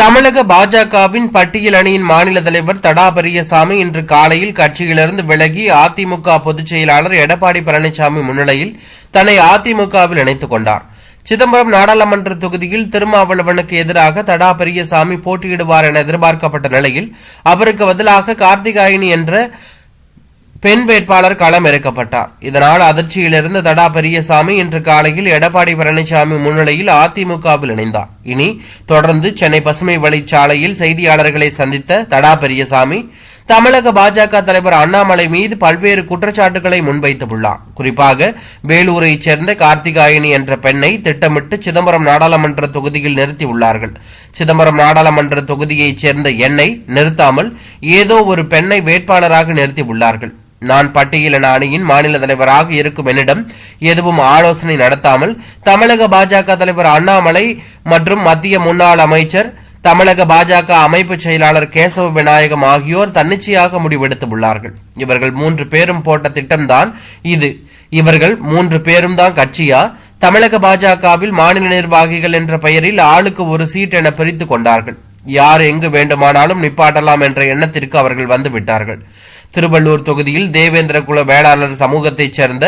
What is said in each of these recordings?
தமிழக பாஜகவின் பட்டியல் அணியின் மாநில தலைவர் தடா பெரியசாமி இன்று காலையில் கட்சியிலிருந்து விலகி அதிமுக பொதுச் செயலாளர் எடப்பாடி பழனிசாமி முன்னிலையில் தன்னை அதிமுகவில் இணைத்துக் கொண்டார். சிதம்பரம் நாடாளுமன்ற தொகுதியில் திருமாவளவனுக்கு எதிராக தடா பெரியசாமி போட்டியிடுவார் என எதிர்பார்க்கப்பட்ட நிலையில் அவருக்கு பதிலாக கார்த்திகாயினி என்ற பெண் வேட்பாளர் களம் இறக்கப்பட்டார் இதனால் அதிர்ச்சியிலிருந்து தடா பெரியசாமி இன்று காலையில் எடப்பாடி பழனிசாமி முன்னிலையில் அதிமுகவில் இணைந்தார். இனி தொடர்ந்து சென்னை பசுமை வழிச்சாலையில் செய்தியாளர்களை சந்தித்த தடா பெரியசாமி தமிழக பாஜக தலைவர் அண்ணாமலை மீது பல்வேறு குற்றச்சாட்டுகளை முன்வைத்துள்ளார். குறிப்பாக வேலூரைச் சேர்ந்த கார்த்திகாயினி என்ற பெண்ணை திட்டமிட்டு சிதம்பரம் நாடாளுமன்ற தொகுதியில் நிறுத்தியுள்ளார்கள். சிதம்பரம் நாடாளுமன்ற தொகுதியைச் சேர்ந்த என்னை நிறுத்தாமல் ஏதோ ஒரு பெண்ணை வேட்பாளராக நிறுத்தியுள்ளார்கள். நான் பட்டியலின அணியின் மாநில தலைவராக இருக்கும் என்னிடம் எதுவும் ஆலோசனை நடத்தாமல் தமிழக பாஜக தலைவர் அண்ணாமலை மற்றும் மத்திய முன்னாள் அமைச்சர் தமிழக பாஜக அமைப்பு செயலாளர் கேசவ விநாயகம் ஆகியோர் தன்னிச்சையாக முடிவெடுத்துள்ளார்கள். இவர்கள் மூன்று பேரும் போட்ட திட்டம்தான் இது. இவர்கள் மூன்று பேரும் தான் கட்சியா? தமிழக பாஜகவில் மாநில நிர்வாகிகள் என்ற பெயரில் ஆளுக்கு ஒரு சீட் என பிரித்துக் கொண்டார்கள். யார் எங்கு வேண்டுமானாலும் நிப்பாட்டலாம் என்ற எண்ணத்திற்கு அவர்கள் வந்து விட்டார்கள். திருவள்ளூர் தொகுதியில் தேவேந்திர குல வேளாளர் சமூகத்தைச் சேர்ந்த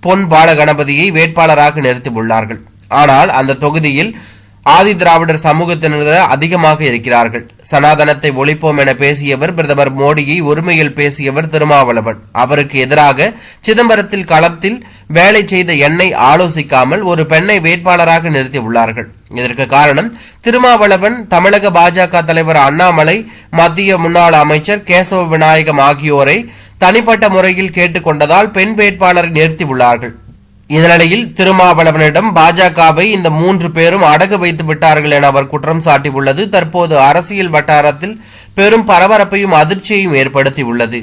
பொன் பாலகணபதியை வேட்பாளராக நிறுத்தியுள்ளார்கள் ஆனால் அந்த தொகுதியில் ஆதி திராவிடர் சமூகத்தினர் அதிகமாக இருக்கிறார்கள். சனாதனத்தை ஒழிப்போம் என பேசியவர் பிரதமர் மோடியை ஒருமையில் பேசியவர் திருமாவளவன். அவருக்கு எதிராக சிதம்பரத்தில் களத்தில் வேலை செய்த எண்ணை ஆலோசிக்காமல் ஒரு பெண்ணை வேட்பாளராக நிறுத்தியுள்ளார்கள் இதற்கு காரணம் திருமாவளவன் தமிழக பாஜக தலைவர் அண்ணாமலை மத்திய முன்னாள் அமைச்சர் கேசவ விநாயகம் ஆகியோரை தனிப்பட்ட முறையில் கேட்டுக்கொண்டதால் பெண் வேட்பாளரை நிறுத்தியுள்ளார்கள் இதனிடையில் திருமாவளவனிடம் பாஜகவை இந்த மூன்று பேரும் அடகு வைத்து விட்டார்கள் என அவர் குற்றம் சாட்டியுள்ளது. தற்போது அரசியல் வட்டாரத்தில் பெரும் பரபரப்பையும் அதிர்ச்சியையும் ஏற்படுத்தியுள்ளது.